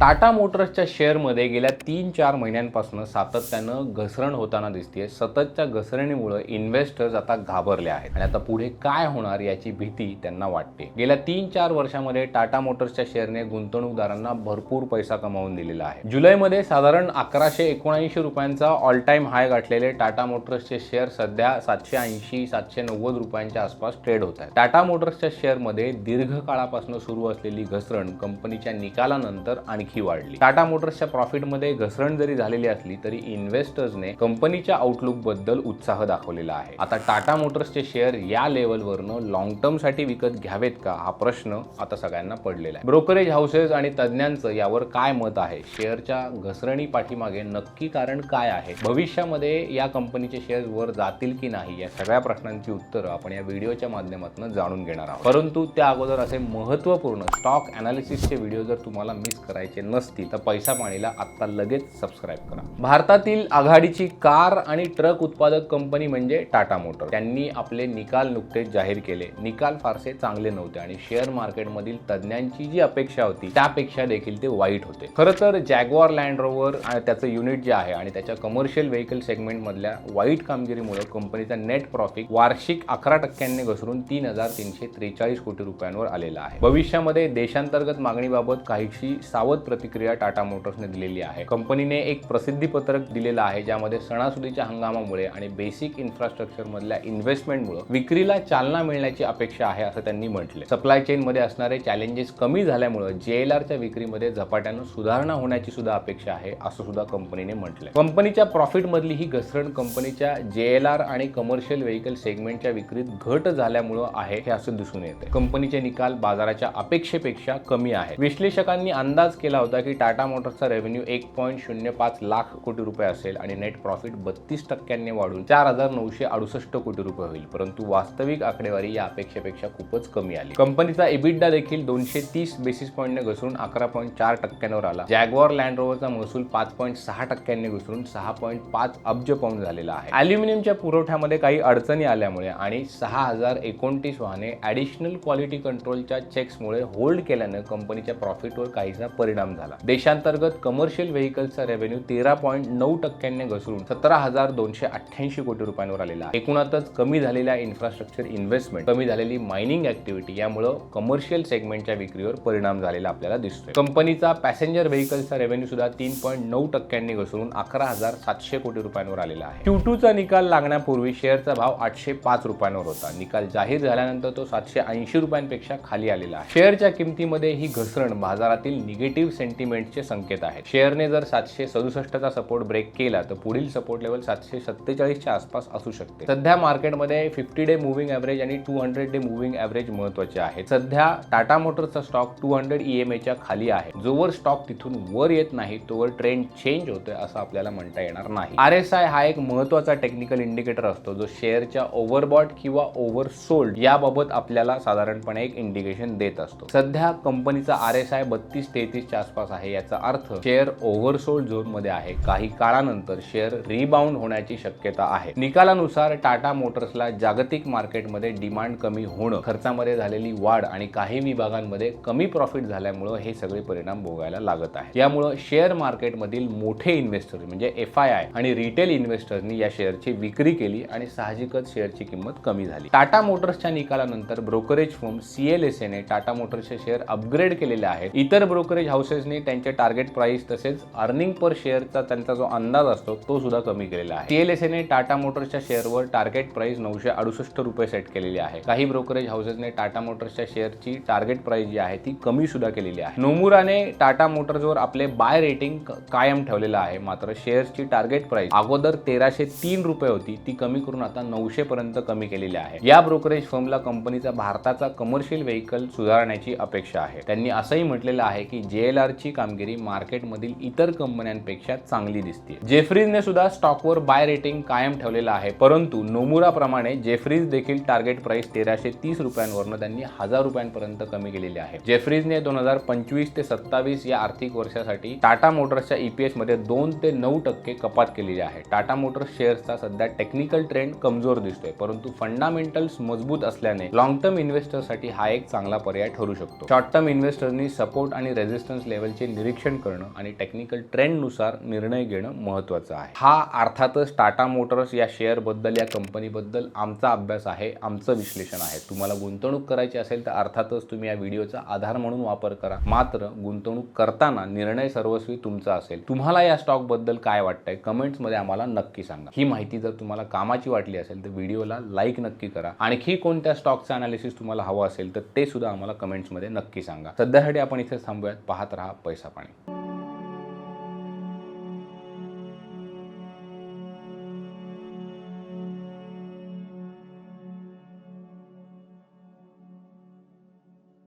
टाटा मोटर्सच्या शेअरमध्ये गेल्या तीन चार महिन्यांपासून सातत्यानं घसरण होताना दिसते सततच्या घसरणीमुळे इन्व्हेस्टर्स आता घाबरले आहेत. आणि आता पुढे काय होणार याची भीती त्यांना वाटते. गेल्या तीन चार वर्षामध्ये टाटा मोटर्सच्या शेअरने गुंतवणूकदारांना भरपूर पैसा कमावून दिलेला आहे. जुलैमध्ये साधारण अकराशे एकोणऐंशी रुपयांचा ऑल टाइम हाय गाठलेले टाटा मोटर्सचे शेअर सध्या सातशे ऐंशी सातशे नव्वद रुपयांच्या आसपास ट्रेड होत आहे टाटा मोटर्सच्या शेअरमध्ये दीर्घ काळापासून सुरू असलेली घसरण कंपनीच्या निकालानंतर आणखी वाढली. टाटा मोटर्सच्या प्रॉफिटमध्ये घसरण जरी झालेली असली तरी इन्व्हेस्टर्सने कंपनीच्या आउटलुकबद्दल उत्साह दाखवलेला आहे. आता टाटा मोटर्सचे शेअर या लेवलवरनं लॉंग टर्मसाठी विकत घ्यावेत का हा प्रश्न आता सगळ्यांना पडलेला आहे. ब्रोकरेज हाऊसेस आणि तज्ज्ञांचं यावर काय मत आहे? शेअरच्या घसरणी पाठीमागे नक्की कारण काय आहे? भविष्यामध्ये या कंपनीचे शेअर्स वर जातील की नाही या सगळ्या प्रश्नांची उत्तरं आपण या व्हिडिओच्या माध्यमातून जाणून घेणार आहोत. परंतु त्या अगोदर असे महत्त्वपूर्ण स्टॉक अनालिसिसचे व्हिडिओ जर तुम्हाला मिस करायचे नसतील तर पैसा पाणीला आत्ता लगेच सबस्क्राईब करा. भारतातील आघाडीची कार आणि ट्रक उत्पादक कंपनी म्हणजे टाटा मोटर. त्यांनी आपले निकाल नुकतेच जाहीर केले. निकाल फारसे चांगले नव्हते आणि शेअर मार्केटमधील तज्ज्ञांची जी अपेक्षा होती त्यापेक्षा देखील ते वाईट होते. खरं तर जॅगवार लँड रोवर आणि त्याचं युनिट जे आहे आणि त्याच्या कमर्शियल व्हेकल सेगमेंटमधल्या वाईट कामगिरीमुळे कंपनीचा नेट प्रॉफिट वार्षिक अकरा टक्क्यांनी घसरून तीन हजार तीनशे त्रेचाळीस कोटी रुपयांवर आलेला आहे. भविष्यामध्ये देशांतर्गत मागणीबाबत काहीशी सावध प्रतिक्रिया टाटा मोटर्सने दिलेली आहे. कंपनीने एक प्रसिद्धी पत्रक दिलेलं आहे ज्यामध्ये सणासुदीच्या हंगामामुळे आणि बेसिक इन्फ्रास्ट्रक्चर मधल्या इन्व्हेस्टमेंटमुळे विक्रीला चालना मिळण्याची अपेक्षा आहे असं त्यांनी म्हटले सप्लाय चेन मध्ये असणारे चॅलेंजेस कमी झाल्यामुळे जेएलआरच्या विक्रीमध्ये झपाट्यानं सुधारणा होण्याची सुद्धा अपेक्षा आहे असं सुद्धा कंपनीने म्हटलंय. कंपनीच्या प्रॉफिट मधली ही घसरण कंपनीच्या जेएलआर आणि कमर्शियल व्हेकल सेगमेंटच्या विक्रीत घट झाल्यामुळं आहे हे असं दिसून येते कंपनीचे निकाल बाजाराच्या अपेक्षेपेक्षा कमी आहे विश्लेषकांनी अंदाज केला होता की टाटा मोटर्सचा रेव्हेन्यू एक पॉईंट शून्य पाच लाख कोटी रुपये असेल आणि नेट प्रॉफिट बत्तीस टक्क्यांनी वाढून चार हजार नऊशे अडुसष्ट कोटी रुपये होईल. परंतु वास्तविक आकडेवारी या अपेक्षेपेक्षा खूपच कमी आली. कंपनीचा एबिडा देखील दोनशे तीस बेसिस पॉईंटने घसरून अकरा पॉईंट चार टक्क्यांवर आला. जॅगवॉर लँड रोवरचा महसूल पाच पॉईंट सहा टक्क्यांनी घसरून सहा पॉईंट पाच अब्ज पाऊंड झालेला आहे. अल्युमिनियमच्या पुरवठ्यामध्ये काही अडचणी आल्यामुळे आणि सहा हजार एकोणतीस वाहने ॲडिशनल क्वालिटी कंट्रोलच्या चेक्समुळे होल्ड केल्यानं कंपनीच्या प्रॉफिटवर काहीसा परिणाम झाला. देशांतर्गत कमर्शियल व्हेकल्सचा रेव्हेन्यू तेरा पॉईंट नऊ टक्क्यांनी घसरून सतरा हजार दोनशे अठ्ठ्याऐंशी कोटी रुपयांवर आलेला आहे. एकूणातच कमी झालेल्या इन्फ्रास्ट्रक्चर इन्व्हेस्टमेंट कमी झालेली मायनिंग ऍक्टिव्हिटी यामुळे कमर्शियल सेगमेंटच्या विक्रीवर परिणाम झालेला आपल्याला दिसतोय. कंपनीचा पॅसेंजर व्हेकल्सचा रेव्हेन्यू सुद्धा तीन पॉईंट नऊ टक्क्यांनी घसरून अकरा हजार सातशे कोटी रुपयांवर आलेला आहे. Q2 टूचा निकाल लागण्यापूर्वी शेअरचा भाव आठशे पाच रुपयांवर होता. निकाल जाहीर झाल्यानंतर तो सातशे ऐंशी रुपयांपेक्षा खाली आलेला आहे. शेअरच्या किमतीमध्ये ही घसरण बाजारातील निगेटिव्ह सेंटिमेंटचे संकेत आहेत. शेअरने जर सातशे सदुसष्टचा सपोर्ट ब्रेक केला तर पुढील सपोर्ट लेवल सातशे सत्तेचाळीसच्या आसपास असू शकते. सध्या मार्केटमध्ये फिफ्टी डे मुव्हिंग ॲव्हरेज आणि two hundred day moving average महत्त्वाचे आहे सध्या Tata मोटर्सचा stock two hundred E M एच्या खाली आहे. जोवर स्टॉक तिथून वर येत नाही तोवर ट्रेंड चेंज होतोय असं आपल्याला म्हणता येणार नाही. आर एस आय हा एक महत्त्वाचा टेक्निकल इंडिकेटर असतो जो शेअरच्या ओव्हरबॉट किंवा ओव्हर सोल्ड याबाबत आपल्याला साधारणपणे एक इंडिकेशन देत असतो. सध्या कंपनीचा आर एस आय बत्तीस तेहतीसच्या आसपास आहे याचा अर्थ शेअर ओव्हरसोल्ड झोनमध्ये आहे. काही काळानंतर शेअर रिबाउंड होण्याची शक्यता आहे. निकालानुसार टाटा मोटर्सला जागतिक मार्केटमध्ये डिमांड कमी होणं खर्चामध्ये झालेली वाढ आणि काही विभागांमध्ये कमी प्रॉफिट झाल्यामुळं हे सगळे परिणाम भोगायला लागत आहे यामुळं शेअर मार्केटमधील मोठे इन्व्हेस्टर म्हणजे एफ आय आय आणि रिटेल इन्व्हेस्टर्सनी या शेअरची विक्री केली आणि साहजिकच शेअरची किंमत कमी झाली. टाटा मोटर्सच्या निकालानंतर ब्रोकरेज फर्म सीएलएसएने टाटा मोटर्सचे शेअर अपग्रेड केलेले आहेत. इतर ब्रोकरेज हाऊस हाऊसेसने त्यांचे टार्गेट प्राइस तसेच अर्निंग पर शेअरचा त्यांचा जो अंदाज असतो तो सुद्धा कमी केलेला आहे. टीएलएसएने टाटा मोटर्सच्या शेअरवर टार्गेट प्राइस नऊशे अडुसष्ट रुपये सेट केलेली आहे. काही ब्रोकरेज हाऊसेसने टाटा मोटर्सच्या शेअरची टार्गेट प्राइस जी आहे ती कमी सुद्धा केलेली आहे. नोमुराने टाटा मोटर्सवर आपले बाय रेटिंग कायम ठेवलेलं आहे. मात्र शेअर्सची टार्गेट प्राइस अगोदर तेराशे तीन रुपये होती ती कमी करून आता नऊशे पर्यंत कमी केलेली आहे. या ब्रोकरेज फर्मला कंपनीचा भारताचा कमर्शियल व्हेकल सुधारण्याची अपेक्षा आहे. त्यांनी असंही म्हटलेलं आहे की जेएल ची कामगिरी मार्केटमधील इतर कंपन्यांपेक्षा चांगली दिसते जेफ्रीजने सुद्धा स्टॉकवर बाय रेटिंग कायम ठेवलेलं आहे. परंतु नोमुराप्रमाणे जेफ्रीज देखील टार्गेट प्राइस तेराशे तीस रुपयांवरनं त्यांनी हजार रुपयांपर्यंत कमी केलेली आहे. जेफ्रीजने दोन हजार पंचवीस ते सत्तावीस या आर्थिक वर्षासाठी टाटा मोटर्सच्या ईपीएसमध्ये दोन ते नऊ टक्के कपात केलेली आहे. टाटा मोटर्स शेअर्सचा सध्या टेक्निकल ट्रेंड कमजोर दिसतोय. परंतु फंडामेंटल्स मजबूत असल्याने लॉंग टर्म इन्व्हेस्टरसाठी हा एक चांगला पर्याय ठरू शकतो. शॉर्ट टर्म इन्व्हेस्टरनी सपोर्ट आणि रेझिस्टन्स लेवलचे निरीक्षण करणं आणि टेक्निकल ट्रेंडनुसार निर्णय घेणं महत्त्वाचं आहे. हा अर्थातच टाटा मोटर्स या शेअरबद्दल या कंपनीबद्दल आमचा अभ्यास आहे आमचं विश्लेषण आहे. तुम्हाला गुंतवणूक करायची असेल तर अर्थातच तुम्ही या व्हिडिओचा आधार म्हणून वापर करा. मात्र गुंतवणूक करताना निर्णय सर्वस्वी तुमचा असेल. तुम्हाला या स्टॉकबद्दल काय वाटतंय? कमेंट्समध्ये आम्हाला नक्की सांगा. ही माहिती जर तुम्हाला कामाची वाटली असेल तर व्हिडिओला लाईक नक्की करा. आणखी कोणत्या स्टॉकचं अनालिसिस तुम्हाला हवं असेल तर ते सुद्धा आम्हाला कमेंट्समध्ये नक्की सांगा. सध्यासाठी आपण इथे थांबूयात. पाहत राहा पैसा पाणी